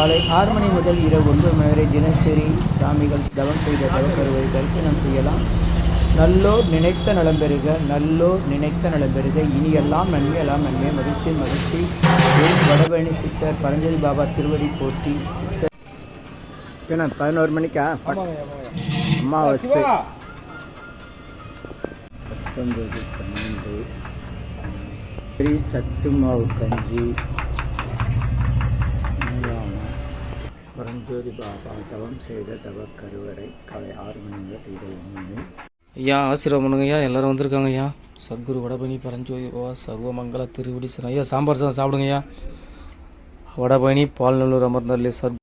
ஆறு மணி முதல் இரவு ஒன்பது மணி வரை தினசரி சாமிகள் தவம் செய்த தவக்கருவை தரிசனம் செய்யலாம். நல்லோர் நினைத்த நலம் பெறுக நல்லோர் நினைத்த நலம் பெறுக. இனியெல்லாம் நன்மை எல்லாம் நன்மை மகிழ்ச்சி மகிழ்ச்சி. வெறும் வடபழனி சித்தர் பரஞ்சலி பாபா திருவடி போற்றி சித்தர். பதினோரு மணிக்கா? அமாவாசை. பத்தொன்பது பன்னெண்டு. ஸ்ரீ சத்து மாவு கஞ்சி. பரஞ்சோதி பாபா தவம் செய்த தவ கருவறை காலை ஆறு மணி முதல் இரவு மணி. ஐயா ஆசீர்வாதம் பண்ணுங்க ஐயா எல்லாரும் வந்திருக்காங்க ஐயா. சத்குரு வடபணி பரஞ்சோதி பாபா சர்வமங்கல திருவடி ஐயா சாம்பார் சாதம் சாப்பிடுங்க ஐயா. வடபழனி பால்நல்லூர் அமர்ந்தர்லே சத்